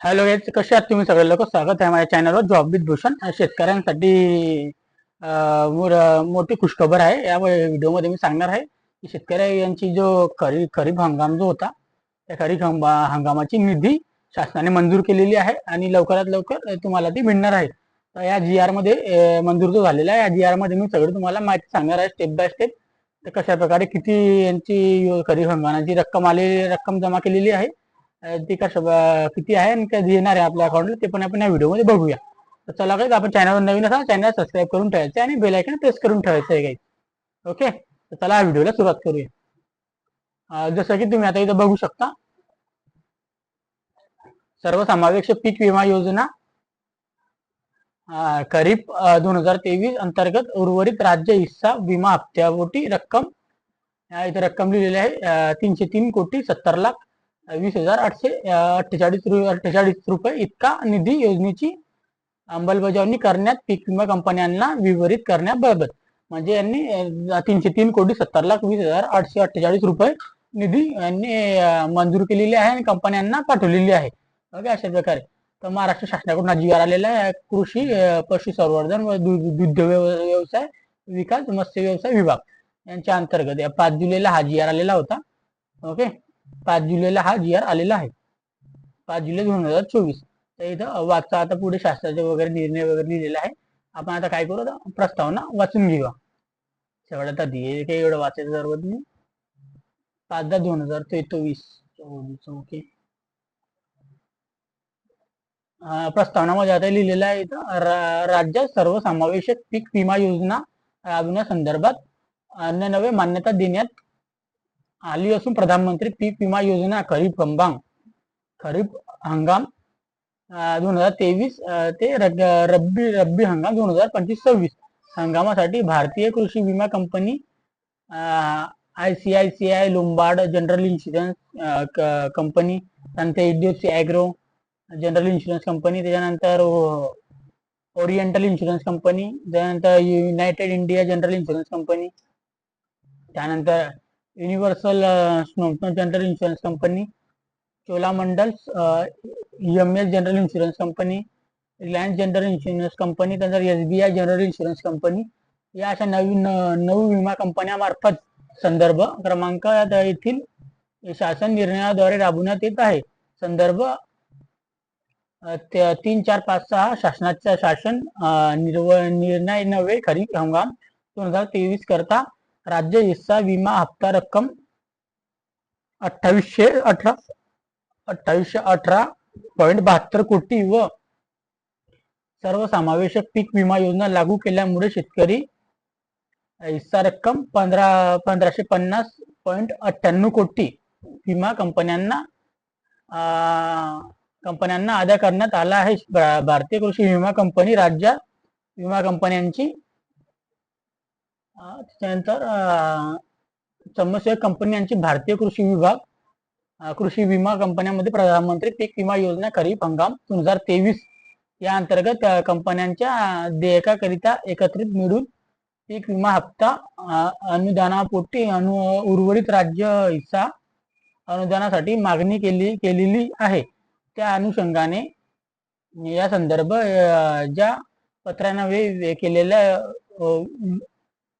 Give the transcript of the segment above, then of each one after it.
Hello guys कसे आहात तुम्ही सगळे? लोक स्वागत आहे माझ्या चॅनलवर जॉब विथ भूषण. शेतकऱ्यांसाठी मोठी खुशखबर आहे. या व्हिडिओमध्ये मी सांगणार आहे की शेतकरी यांची जो खरी खरीप हंगाम जो होता त्या खरीप हंगा- हंगामाची निधी शासनाने मंजूर केलेली आहे आणि लवकरात लवकर तुम्हाला ती मिळणार आहे. तर या जी आरमध्ये मंजूर जो झालेला आहे या जी आरमध्ये मी सगळं तुम्हाला माहिती सांगणार आहे स्टेप बाय स्टेप तर कशा प्रकारे किती यांची खरीप हंगामाची रक्कम आलेली रक्कम जमा केलेली आहे ते कसं किती आहे आणि कधी येणार आहे आपल्या अकाउंटला ते पण आपण या व्हिडिओमध्ये बघूया. तर चला काही आपण चॅनलवर नवीन असा चॅनल सबस्क्राईब करून ठेवायचं आहे आणि बेल आयकन प्रेस करून ठेवायचं आहे काही ओके तर चला या व्हिडिओला सुरुवात करूया. जसं की तुम्ही आता इथं बघू शकता सर्वसमावेशक पीक विमा योजना खरीप दोन हजार तेवीस अंतर्गत उर्वरित राज्य हिस्सा विमा हप्त्यापोटी रक्कम इथं रक्कम लिहिलेली आहे तीनशे तीन कोटी सत्तर लाख वीस हजार आठशे अठ्ठेचाळीस अठ्ठेचाळीस रुपये इतका निधी योजनेची अंमलबजावणी करण्यात पीक विमा कंपन्यांना विवरित करण्याबाबत. म्हणजे यांनी तीनशे तीन कोटी सत्तर लाख वीस हजार आठशे अठ्ठेचाळीस रुपये निधी यांनी मंजूर केलेली आहे आणि कंपन्यांना पाठवलेली आहे. ओके अशा प्रकारे. तर महाराष्ट्र शासनाकडून हा आलेला आहे. कृषी पशुसंवर्धन व दुग्ध व्यव- व्यवसाय विकास मत्स्य व्यवसाय विभाग यांच्या अंतर्गत या पाच जुलैला हा जी आर आलेला होता. ओके? पाच जुलैला हा जी आर आलेला आहे. पाच जुलै दोन हजार चोवीस. तर इथं वाचा आता पुढे शास्त्राचे वगैरे निर्णय वगैरे लिहिलेला आहे. आपण आता काय करू? आता प्रस्तावना वाचून घेऊया. शेवट आता काही एवढं वाचायचं जरूरत नाही पाच दहा दोन हजार तेवीस चोवीस ओके. प्रस्तावनामध्ये आता लिहिलेलं आहे इथं रा- राज्यात सर्वसमावेशक पीक विमा योजना राबविण्यासंदर्भात अन्य नवे मान्यता देण्यात आली असून प्रधानमंत्री पीक विमा योजना खरीप हंगाम खरीप हंगाम दोन हजार तेवीस ते रब्बी रब्बी हंगाम दोन हजार पंचवीस सव्वीस. हंगामासाठी भारतीय कृषी विमा company I C I C I Lombard general insurance company त्यानंतर H D F C agro general insurance company त्याच्यानंतर ओरिएंटल इन्शुरन्स कंपनी त्यानंतर United India general insurance company त्यानंतर universal general insurance company Cholamandalams M S general insurance company Reliance general insurance company त्यानंतर S B I general insurance company या अशा नवीन नऊ विमा कंपन्यामार्फत संदर्भ क्रमांक येथील शासन निर्णयाद्वारे राबवण्यात येत आहे. संदर्भ तीन चार पाच सहा शासनाच्या शासन निर्व निर्णय नव्हे खरीप हंगाम दोन हजार तेवीस करता राज्य हिस्सा विमा हप्ता रक्कम अठ्ठावीसशे अठरा अठ्ठावीसशे अठरा पॉईंट बहात्तर कोटी व सर्वसमावेशक पीक विमा योजना लागू केल्यामुळे शेतकरी हिस्सा रक्कम पंधरा पंधराशे पन्नास पॉईंट अठ्ठ्याण्णव कोटी विमा कंपन्यांना कंपन्यांना अदा करण्यात आला आहे. भारतीय कृषी विमा कंपनी राज्य विमा कंपन्यांची त्यानंतर समस्या कंपनी यांची भारतीय कृषी विभाग कृषी विमा कंपन्यांमध्ये प्रधानमंत्री पीक विमा योजना खरीप हंगाम दोन हजार तेवीस या अंतर्गत कंपन्यांच्या देयकाकरिता एकत्रित मिळून पीक विमा हप्ता अनुदानापोटी अनु उर्वरित राज्य हिस्सा अनुदानासाठी मागणी केली केलेली आहे. त्या अनुषंगाने या संदर्भ ज्या पत्रान्वये केलेल्या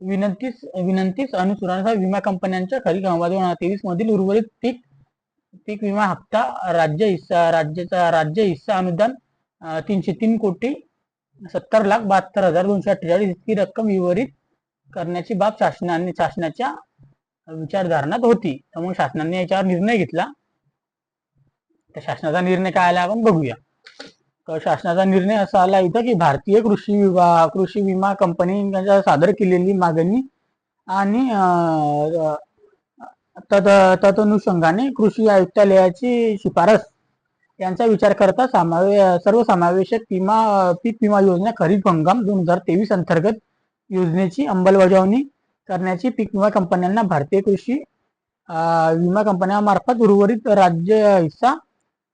विनंतीस विनंतीस अनुसरणानुसार विमा कंपन्यांच्या खाली दोन हजार तेवीस मधील उर्वरित पीक पीक विमा हप्ता राज्य हिस्सा राज्याचा राज्य हिस्सा अनुदान तीनशे तीन कोटी सत्तर लाख बहात्तर हजार दोनशे अठ्ठेचाळीस इतकी रक्कम विवरित करण्याची बाब शासनाने शासनाच्या विचारधारणात होती. त्यामुळे शासनाने याच्यावर निर्णय घेतला. तर शासनाचा निर्णय काय आला आपण बघूया. शासनाचा निर्णय असा आला इथं की भारतीय कृषी विभाग कृषी विमा कंपनी सादर केलेली मागणी आणि तद तदनुषंगाने कृषी आयुक्तालयाची शिफारस यांचा विचार करता समावे सर्वसमावेशक विमा पीक विमा योजना खरीप हंगाम दोन हजार तेवीस अंतर्गत योजनेची अंमलबजावणी करण्याची पीक विमा कंपन्यांना भारतीय कृषी विमा कंपन्यांमार्फत उर्वरित राज्य हिस्सा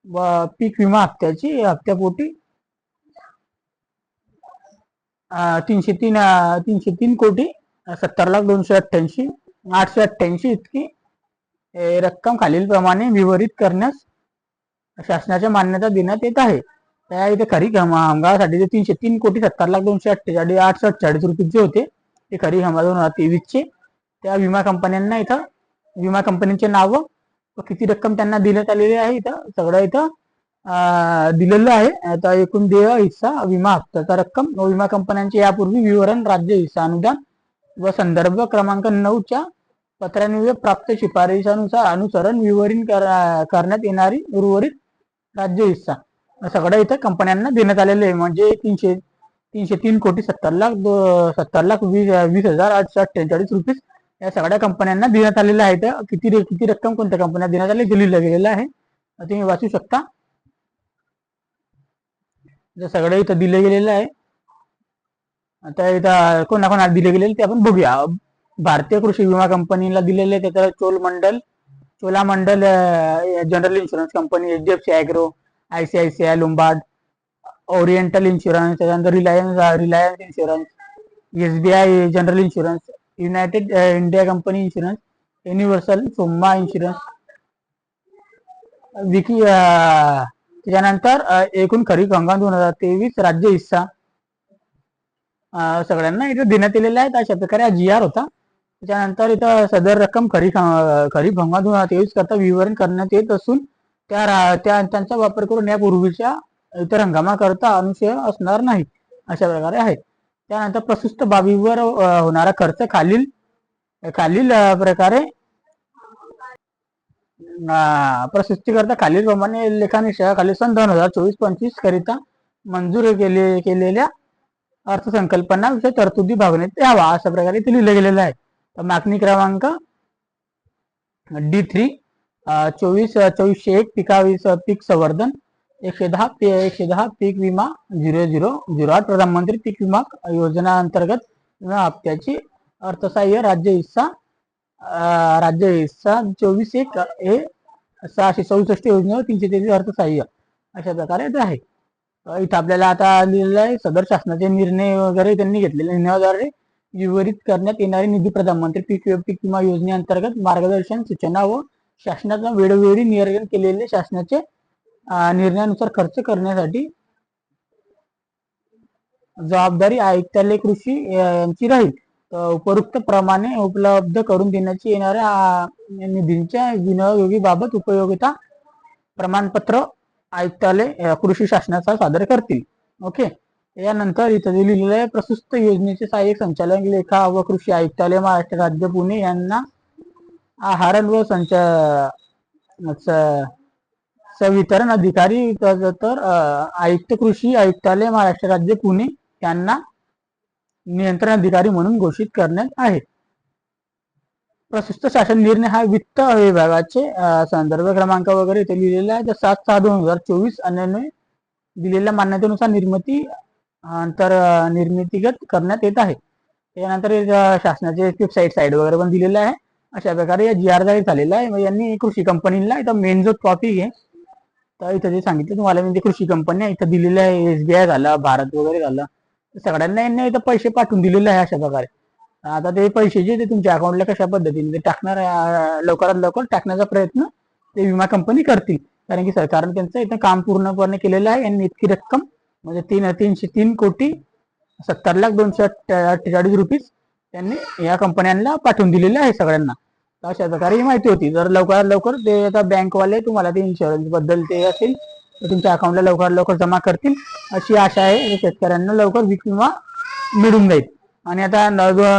पीक विमा हप्त्याची हप्त्यापोटी तीनशे तीन तीनशे तीन कोटी सत्तर लाख दोनशे अठ्ठ्याऐंशी आठशे अठ्ठ्याऐंशी इतकी रक्कम खालील प्रमाणे विवरित करण्यास शासनाच्या मान्यता देण्यात येत आहे. त्या इथे खरी हंगा- हंगामासाठी जे तीनशे तीन कोटी सत्तर लाख दोनशे अठ्ठेचाळीस आठशे अठ्ठेचाळीस रुपये जे होते ते खरी हमा दोन हजार तेवीसचे त्या विमा कंपन्यांना इथं विमा कंपनीचे नाव किती रक्कम त्यांना देण्यात आलेली आहे इथं? सगळं इथं दिलेलं आहे. आता एकूण देय हिस्सा विमा हप्त्याचा रक्कम व विमा कंपन्यांचे यापूर्वी विवरण राज्य हिस्सा अनुदान व संदर्भ क्रमांक नऊच्या पत्रान्वये प्राप्त शिफारशीनुसार अनुसरण विवरण करण्यात येणारी उर्वरित राज्य हिस्सा. सगळं इथं कंपन्यांना देण्यात आलेले आहे. म्हणजे तीनशे तीनशे तीन कोटी सत्तर लाख सत्तर लाख वीस वीस हजार आठशे अठ्ठेचाळीस रुपीज या सगळ्या कंपन्यांना देण्यात आलेलं आहे. तर रक्कम कोणत्या वाचू शकता. सगळं इथं दिलं गेलेलं आहे. आता भारतीय कृषी विमा कंपनीला दिलेले Mandal. Chola Mandal general insurance company, H D F C C I Lombard oriental insurance, त्याच्यानंतर Reliance Reliance insurance, S B I general insurance United India company insurance universal Sompo insurance Vicky त्याच्यानंतर uh, एकूण खरीप हंगाम दोन हजार तेवीस राज्य हिस्सा. Uh, सगळ्यांना इथं देण्यात आलेला आहे अशा प्रकारे हा जी आर होता. त्याच्यानंतर इथं सदर रक्कम खरीप uh, खरीप हंगाम दोन हजार तेवीस करता विवरण करण्यात येत असून त्या त्यांचा वापर करून यापूर्वीच्या इतर हंगामाकरता अनुशय असणार नाही. अशा प्रकारे आहेत. त्यानंतर प्रशस्त बाबीवर होणारा खर्च खालील खालील प्रकारे अं, प्रशस्तीकरता खालील प्रमाणे लेखानिशा खाली सन दोन हजार चोवीस पंचवीस करिता मंजूर केले केलेल्या अर्थसंकल्पना विषय तरतुदी भागण्यात यावा अशा प्रकारे ते लिहिलं गेलेलं आहे. तर मागणी क्रमांक डी थ्री चोवीस चोवीसशे एक पिकावीस पीक संवर्धन एकशे दहा एकशे दहा पीक विमा झिरो झिरो झिरो आठ प्रधानमंत्री पीक विमा योजना अंतर्गत विमा हप्त्याची अर्थसहाय्य राज्य हिस्सा राज्य हिस्सा चोवीस एक हे सहाशे चौसष्ट योजनेवर तीनशे तेवीस अर्थसहाय्य अशा प्रकारे ते आहे. इथं आपल्याला आता लिहिलेलं आहे सदर शासनाचे निर्णय वगैरे त्यांनी घेतलेले निर्णयाद्वारे विवरित करण्यात येणारे निधी प्रधानमंत्री पीक पीक विमा योजनेअंतर्गत मार्गदर्शन सूचना व शासनाचा वेळोवेळी नियोजन केलेले शासनाचे निर्णयानुसार खर्च करण्यासाठी जबाबदारी आयुक्तालय कृषी यांची राहील. तर उपरोक्त प्रमाणे उपलब्ध करून देण्याची येणाऱ्या निधींच्या विनियोगी बाबत उपयोगिता प्रमाणपत्र आयुक्तालय कृषी शासनाचा सादर करतील. ओके? यानंतर इथं जे लिहिलेलं आहे प्रशस्त योजनेचे सहाय्यक संचालक लेखा व कृषी आयुक्तालय महाराष्ट्र राज्य पुणे यांना आहार व संच संवितरण अधिकारी तर आयुक्त कृषी आयुक्तालय महाराष्ट्र राज्य पुणे यांना नियंत्रण अधिकारी म्हणून घोषित करण्यात आहे. प्रशस्त शासन निर्णय हा वित्त विभागाचे संदर्भ क्रमांक वगैरे इथे लिहिलेला आहे. तर सात सहा दोन हजार चोवीस अन्यान्वय दिलेल्या मान्यतेनुसार निर्मिती अंतर निर्मितीगत करण्यात येत आहे. त्यानंतर शासनाचे वेबसाईट साईड वगैरे पण दिलेलं आहे. अशा प्रकारे या जी आर जाहीर झालेला आहे. मग यांनी कृषी कंपनीला इथं मेन जो टॉपिक आहे तर इथं जे सांगितलं तुम्हाला म्हणजे कृषी कंपन्या इथं दिलेल्या आहे एसबीआय झालं भारत वगैरे झालं. सगळ्यांना यांना इथं पैसे पाठवून दिलेले आहे अशा प्रकारे. आता ते पैसे जे ते तुमच्या अकाउंटला कशा पद्धतीने ते टाकणार लवकरात लवकर टाकण्याचा प्रयत्न ते विमा कंपनी करतील. कारण की सरकारने त्यांचं इथं काम पूर्णपणे केलेलं आहे. यांनी इतकी रक्कम म्हणजे तीन तीनशे तीन कोटी सत्तर लाख दोनशे अठ्ठेचाळीस रुपीज त्यांनी या कंपन्यांना पाठवून दिलेलं आहे सगळ्यांना. अशा प्रकारे ही माहिती होती. जर लवकरात लवकर ते आता बँकवाले तुम्हाला ते इन्शुरन्सबद्दल ते असेल तर तुमच्या अकाउंटला लवकरात लवकर जमा करतील. अशी आशा आहे की शेतकऱ्यांना लवकर पीक विमा मिळून जाईल. आणि आता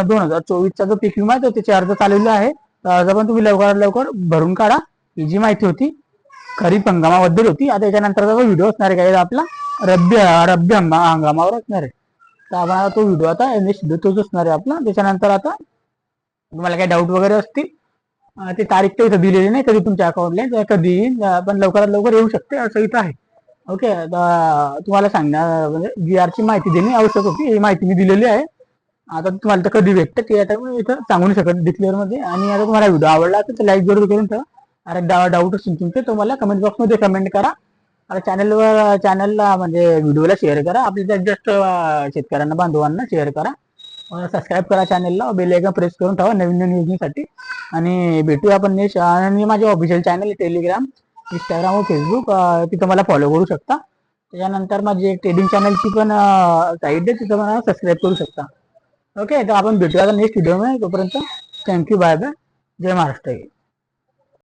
दोन हजार चोवीसचा जो पीक विमा आहे तो त्याचे अर्ज चालवले आहे. अर्ज पण तुम्ही लवकरात लवकर भरून काढा. ही जी माहिती होती खरीप हंगामाबद्दल होती. आता याच्यानंतरचा जो व्हिडिओ असणार आहे काय आपला रब्बी रब्बी हंगामावर असणार आहे. तर आपण तो व्हिडिओ आता नेक्स्ट तोच असणार आहे आपला. त्याच्यानंतर आता तुम्हाला काही डाऊट वगैरे असतील ते तारीख तर इथं दिलेली नाही कधी तुमच्या अकाउंटला कधी पण लवकरात लवकर येऊ शकते असं इथं आहे. ओके तुम्हाला सांगणार म्हणजे जी आरची माहिती देणे आवश्यक होती ही माहिती मी दिलेली आहे. आता तुम्हाला तर कधी भेटतं ते आता मी इथं सांगू नाही शकत डिक्लेअरमध्ये. आणि आता तुम्हाला व्हिडिओ आवडला असेल तर लाईक जरूर करून ठेवा. अरे डाऊट असेल तुमचे तुम्हाला मला कमेंट बॉक्समध्ये कमेंट करा. आता चॅनलवर चॅनलला म्हणजे व्हिडिओला शेअर करा. आपल्या जस्ट शेतकऱ्यांना बांधवांना शेअर करा. सबस्क्राईब करा चॅनलला बेल आयकॉन प्रेस करून ठेवा नवीन नवीन योजनेसाठी. आणि भेटूया आपण नेक्स्ट आणि माझे ऑफिशियल चॅनल टेलिग्राम इंस्टाग्राम व फेसबुक तिथं मला फॉलो करू शकता. त्याच्यानंतर माझी एक ट्रेडिंग चॅनलची पण साईट आहे तिथं मला सबस्क्राईब करू शकता. ओके तर आपण भेटूया नेक्स्ट व्हिडिओमध्ये तोपर्यंत थँक्यू बाय बाय जय महाराष्ट्र.